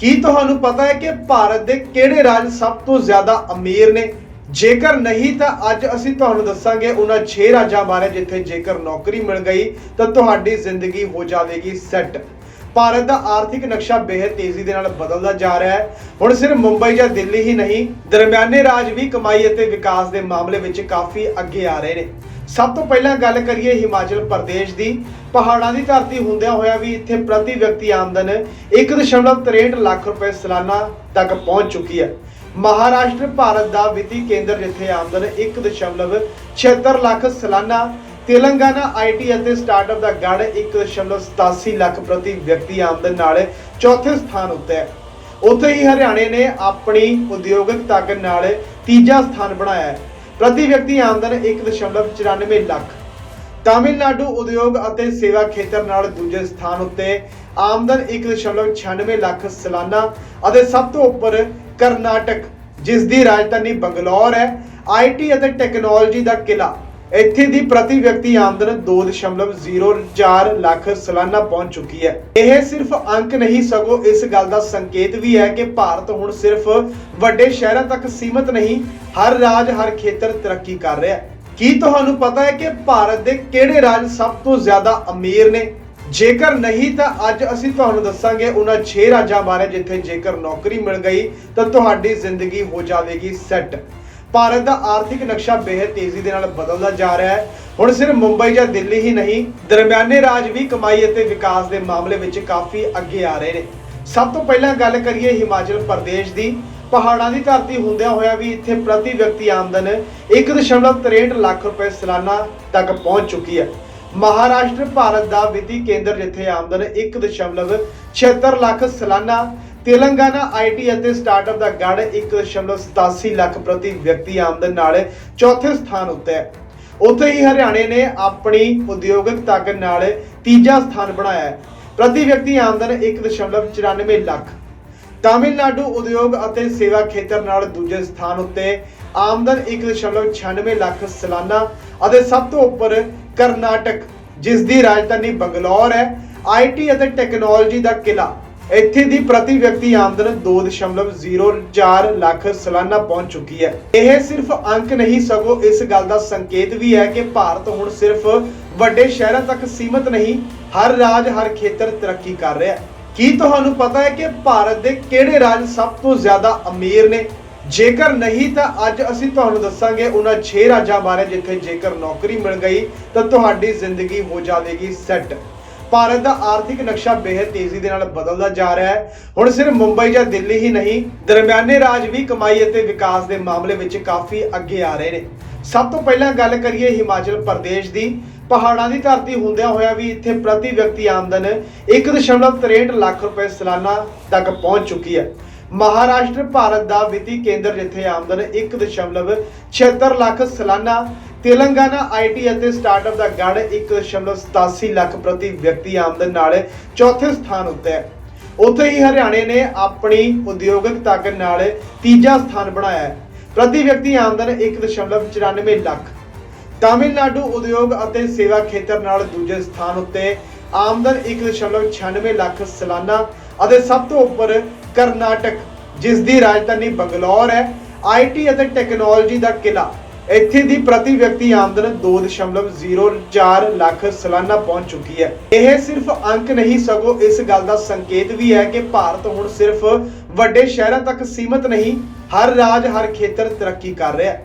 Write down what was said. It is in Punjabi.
ਕੀ ਤੁਹਾਨੂੰ ਪਤਾ ਹੈ ਕਿ ਭਾਰਤ ਦੇ ਕਿਹੜੇ ਰਾਜ ਸਭ ਤੋਂ ਜ਼ਿਆਦਾ ਅਮੀਰ ਨੇ? ਜੇਕਰ ਨਹੀਂ, ਤਾਂ ਅੱਜ ਅਸੀਂ ਤੁਹਾਨੂੰ ਦੱਸਾਂਗੇ ਉਹਨਾਂ 6 ਰਾਜਾਂ ਬਾਰੇ ਜਿੱਥੇ ਜੇਕਰ ਨੌਕਰੀ ਮਿਲ ਗਈ, ਤਾਂ ਤੁਹਾਡੀ ਜ਼ਿੰਦਗੀ ਹੋ ਜਾਵੇਗੀ ਸੈੱਟ। ਭਾਰਤ ਦਾ ਆਰਥਿਕ ਨਕਸ਼ਾ ਬੇहद ਤੇਜ਼ੀ ਦੇ ਨਾਲ ਬਦਲਦਾ ਜਾ ਰਿਹਾ ਹੈ। ਹੁਣ ਸਿਰਫ ਮੁੰਬਈ ਜਾਂ ਦਿੱਲੀ ਹੀ ਨਹੀਂ, ਦਰਮਿਆਨੇ ਰਾਜ ਵੀ ਕਮਾਈ ਅਤੇ ਵਿਕਾਸ ਦੇ ਮਾਮਲੇ ਵਿੱਚ ਕਾਫੀ ਅੱਗੇ ਆ ਰਹੇ ਨੇ। ਸਭ ਤੋਂ ਪਹਿਲਾਂ ਗੱਲ ਕਰੀਏ ਹਿਮਾਚਲ ਪ੍ਰਦੇਸ਼ ਦੀ। ਪਹਾੜਾਂ ਦੀ ਧਰਤੀ ਹੁੰਦਿਆਂ ਹੋਇਆ ਵੀ ਇੱਥੇ ਪ੍ਰਤੀ ਵਿਅਕਤੀ ਆਮਦਨ 1.63 ਲੱਖ ਰੁਪਏ ਸਾਲਾਨਾ ਤੱਕ ਪਹੁੰਚ ਚੁੱਕੀ ਹੈ। ਮਹਾਰਾਸ਼ਟਰ, ਭਾਰਤ ਦਾ ਵਿੱਤੀ ਕੇਂਦਰ ਜਿੱਥੇ ਆਮਦਨ 1.76 ਲੱਖ ਸਾਲਾਨਾ ਤੇਲੰਗਾਨਾ ਆਈਟੀ ਅਤੇ ਸਟਾਰਟਅਪ ਦਾ ਗੜ 1.87 ਲੱਖ ਪ੍ਰਤੀ ਵਿਅਕਤੀ ਆਮਦਨ ਨਾਲ ਚੌਥੇ ਸਥਾਨ ਉੱਤੇ ਹੈ। ਉੱਥੇ ਹੀ ਹਰਿਆਣੇ ਨੇ ਆਪਣੀ ਉਦਯੋਗਿਕ ਤਾਕਤ ਨਾਲ ਤੀਜਾ ਸਥਾਨ ਬਣਾਇਆ ਹੈ। ਪ੍ਰਤੀ ਵਿਅਕਤੀ ਆਮਦਨ 1.94 ਲੱਖ। ਤਾਮਿਲਨਾਡੂ ਉਦਯੋਗ ਅਤੇ ਸੇਵਾ ਖੇਤਰ ਨਾਲ ਦੂਜੇ ਸਥਾਨ ਉੱਤੇ ਆਮਦਨ 1.96 ਲੱਖ ਸਾਲਾਨਾ ਅਤੇ ਸਭ ਤੋਂ ਉੱਪਰ ਕਰਨਾਟਕ ਜਿਸ ਦੀ ਰਾਜਧਾਨੀ ਬੰਗਲੌਰ ਹੈ। ਆਈਟੀ ਅਤੇ ਟੈਕਨੋਲੋਜੀ ਦਾ ਕਿਲਾ। ਇੱਥੇ ਦੀ ਪ੍ਰਤੀ ਵਿਅਕਤੀ ਆਮਦਨ 2.04 ਲੱਖ ਸਾਲਾਨਾ ਪਹੁੰਚ ਚੁੱਕੀ ਹੈ। ਇਹ ਸਿਰਫ ਅੰਕ ਨਹੀਂ, ਸਗੋਂ ਇਸ ਗੱਲ ਦਾ ਸੰਕੇਤ ਵੀ ਹੈ ਕਿ ਭਾਰਤ ਹੁਣ ਸਿਰਫ ਵੱਡੇ ਸ਼ਹਿਰਾਂ ਤੱਕ ਸੀਮਤ ਨਹੀਂ, ਹਰ ਰਾਜ, ਹਰ ਖੇਤਰ ਤਰੱਕੀ ਕਰ ਰਿਹਾ ਹੈ। ਕੀ ਤੁਹਾਨੂੰ ਪਤਾ ਹੈ ਕਿ ਭਾਰਤ ਦੇ ਕਿਹੜੇ ਰਾਜ ਸਭ ਤੋਂ ਜ਼ਿਆਦਾ ਅਮੀਰ ਨੇ? ਜੇਕਰ ਨਹੀਂ, ਤਾਂ ਅੱਜ ਅਸੀਂ ਤੁਹਾਨੂੰ ਦੱਸਾਂਗੇ ਉਹਨਾਂ 6 ਰਾਜਾਂ ਬਾਰੇ, ਜਿੱਥੇ ਜੇਕਰ ਨੌਕਰੀ ਮਿਲ ਗਈ, ਤਾਂ ਤੁਹਾਡੀ ਜ਼ਿੰਦਗੀ ਹੋ ਜਾਵੇਗੀ ਸੈੱਟ। ਭਾਰਤ ਦਾ ਆਰਥਿਕ ਨਕਸ਼ਾ ਬੇहद ਤੇਜ਼ੀ ਦੇ ਨਾਲ ਬਦਲਦਾ ਜਾ ਰਿਹਾ ਹੈ। ਹੁਣ ਸਿਰਫ ਮੁੰਬਈ ਜਾਂ ਦਿੱਲੀ ਹੀ ਨਹੀਂ, ਦਰਮਿਆਨੇ ਰਾਜ ਵੀ ਕਮਾਈ ਅਤੇ ਵਿਕਾਸ ਦੇ ਮਾਮਲੇ ਵਿੱਚ ਕਾਫੀ ਅੱਗੇ ਆ ਰਹੇ ਨੇ। ਸਭ ਤੋਂ ਪਹਿਲਾਂ ਗੱਲ ਕਰੀਏ ਹਿਮਾਚਲ ਪ੍ਰਦੇਸ਼ ਦੀ। ਪਹਾੜਾਂ ਦੀ ਧਰਤੀ ਹੁੰਦਿਆਂ ਹੋਇਆ ਵੀ ਇੱਥੇ ਪ੍ਰਤੀ ਵਿਅਕਤੀ ਆਮਦਨ 1.63 ਲੱਖ ਰੁਪਏ ਸਾਲਾਨਾ ਤੱਕ ਪਹੁੰਚ ਚੁੱਕੀ ਹੈ। ਮਹਾਰਾਸ਼ਟਰ, ਭਾਰਤ ਦਾ ਵਿੱਤੀ ਕੇਂਦਰ ਜਿੱਥੇ ਆਮਦਨ 1.76 ਲੱਖ ਸਾਲਾਨਾ ਤੇਲੰਗਾਨਾ ਆਈਟੀ ਅਤੇ ਸਟਾਰਟਅਪ ਦਾ ਗੜ 1.87 ਲੱਖ ਪ੍ਰਤੀ ਵਿਅਕਤੀ ਆਮਦਨ ਨਾਲ ਚੌਥੇ ਸਥਾਨ ਉੱਤੇ ਹੈ। ਉੱਥੇ ਹੀ ਹਰਿਆਣੇ ਨੇ ਆਪਣੀ ਉਦਯੋਗਿਕ ਤਾਕਤ ਨਾਲ ਤੀਜਾ ਸਥਾਨ ਬਣਾਇਆ ਹੈ। ਪ੍ਰਤੀ ਵਿਅਕਤੀ ਆਮਦਨ 1.94 ਲੱਖ। ਤਾਮਿਲਨਾਡੂ ਉਦਯੋਗ ਅਤੇ ਸੇਵਾ ਖੇਤਰ ਨਾਲ ਦੂਜੇ ਸਥਾਨ ਉੱਤੇ ਆਮਦਨ 1.96 ਲੱਖ ਸਾਲਾਨਾ ਅਤੇ ਸਭ ਤੋਂ ਉੱਪਰ ਕਰਨਾਟਕ ਜਿਸ ਦੀ ਰਾਜਧਾਨੀ ਬੰਗਲੌਰ ਹੈ। ਆਈਟੀ ਅਤੇ ਟੈਕਨੋਲੋਜੀ ਦਾ ਕਿਲਾ ਇੱਥੇ ਦੀ ਪ੍ਰਤੀ ਵਿਅਕਤੀ ਆਮਦਨ 2.04 ਲੱਖ ਸਾਲਾਨਾ ਪਹੁੰਚ ਚੁੱਕੀ ਹੈ। ਇਹ ਸਿਰਫ ਅੰਕ ਨਹੀਂ, ਸਗੋਂ ਇਸ ਗੱਲ ਦਾ ਸੰਕੇਤ ਵੀ ਹੈ ਕਿ ਭਾਰਤ ਹੁਣ ਸਿਰਫ ਵੱਡੇ ਸ਼ਹਿਰਾਂ ਤੱਕ ਸੀਮਤ ਨਹੀਂ, ਹਰ ਰਾਜ, ਹਰ ਖੇਤਰ ਤਰੱਕੀ ਕਰ ਰਿਹਾ ਹੈ। ਕੀ ਤੁਹਾਨੂੰ ਪਤਾ ਹੈ ਕਿ ਭਾਰਤ ਦੇ ਕਿਹੜੇ ਰਾਜ ਸਭ ਤੋਂ ਜ਼ਿਆਦਾ ਅਮੀਰ ਨੇ? ਜੇਕਰ ਨਹੀਂ, ਤਾਂ ਅੱਜ ਅਸੀਂ ਤੁਹਾਨੂੰ ਦੱਸਾਂਗੇ ਉਹਨਾਂ 6 ਰਾਜਾਂ ਬਾਰੇ, ਜਿੱਥੇ ਜੇਕਰ ਨੌਕਰੀ ਮਿਲ ਗਈ, ਤਾਂ ਤੁਹਾਡੀ ਜ਼ਿੰਦਗੀ ਹੋ ਜਾਵੇਗੀ ਸੈੱਟ। ਭਾਰਤ ਦਾ ਆਰਥਿਕ ਨਕਸ਼ਾ ਬੇहद ਤੇਜ਼ੀ ਦੇ ਨਾਲ ਬਦਲਦਾ ਜਾ ਰਿਹਾ ਹੈ। ਹੁਣ ਸਿਰਫ ਮੁੰਬਈ ਜਾਂ ਦਿੱਲੀ ਹੀ ਨਹੀਂ, ਦਰਮਿਆਨੇ ਰਾਜ ਵੀ ਕਮਾਈ ਅਤੇ ਵਿਕਾਸ ਦੇ ਮਾਮਲੇ ਵਿੱਚ ਕਾਫੀ ਅੱਗੇ ਆ ਰਹੇ ਨੇ। ਸਭ ਤੋਂ ਪਹਿਲਾਂ ਗੱਲ ਕਰੀਏ ਹਿਮਾਚਲ ਪ੍ਰਦੇਸ਼ ਦੀ। ਪਹਾੜਾਂ ਦੀ ਧਰਤੀ ਹੁੰਦਿਆਂ ਹੋਇਆ ਵੀ ਇੱਥੇ ਪ੍ਰਤੀ ਵਿਅਕਤੀ ਆਮਦਨ 1.63 ਲੱਖ ਰੁਪਏ ਸਾਲਾਨਾ ਤੱਕ ਪਹੁੰਚ ਚੁੱਕੀ ਹੈ। ਮਹਾਰਾਸ਼ਟਰ, ਭਾਰਤ ਦਾ ਵਿੱਤੀ ਕੇਂਦਰ ਜਿੱਥੇ ਆਮਦਨ 1.76 ਲੱਖ ਸਾਲਾਨਾ ਤੇਲੰਗਾਨਾ ਆਈਟੀ ਅਤੇ ਸਟਾਰਟਅਪ ਦਾ ਗੜ 1.87 ਲੱਖ ਪ੍ਰਤੀ ਵਿਅਕਤੀ ਆਮਦਨ ਨਾਲ ਚੌਥੇ ਸਥਾਨ ਉੱਤੇ ਹੈ। ਉੱਥੇ ਹੀ ਹਰਿਆਣੇ ਨੇ ਆਪਣੀ ਉਦਯੋਗਿਕ ਤਾਕਤ ਨਾਲ ਤੀਜਾ ਸਥਾਨ ਬਣਾਇਆ ਹੈ। ਪ੍ਰਤੀ ਵਿਅਕਤੀ ਆਮਦਨ 1.94 ਲੱਖ। ਤਾਮਿਲਨਾਡੂ ਉਦਯੋਗ ਅਤੇ ਸੇਵਾ ਖੇਤਰ ਨਾਲ ਦੂਜੇ ਸਥਾਨ ਉੱਤੇ ਆਮਦਨ 1.96 ਲੱਖ ਸਾਲਾਨਾ ਅਤੇ ਸਭ ਤੋਂ ਉੱਪਰ ਕਰਨਾਟਕ ਜਿਸ ਦੀ ਰਾਜਧਾਨੀ ਬੰਗਲੌਰ ਹੈ। ਆਈਟੀ ਅਤੇ ਟੈਕਨੋਲੋਜੀ ਦਾ ਕਿਲਾ ਇੱਥੇ ਦੀ ਪ੍ਰਤੀ ਵਿਅਕਤੀ ਆਮਦਨ 2.04 ਲੱਖ ਸਾਲਾਨਾ ਪਹੁੰਚ ਚੁੱਕੀ ਹੈ। ਇਹ ਸਿਰਫ ਅੰਕ ਨਹੀਂ, ਸਗੋਂ ਇਸ ਗੱਲ ਦਾ ਸੰਕੇਤ ਵੀ ਹੈ ਕਿ ਭਾਰਤ ਹੁਣ ਸਿਰਫ ਵੱਡੇ ਸ਼ਹਿਰਾਂ ਤੱਕ ਸੀਮਤ ਨਹੀਂ, ਹਰ ਰਾਜ, ਹਰ ਖੇਤਰ ਤਰੱਕੀ ਕਰ ਰਿਹਾ ਹੈ।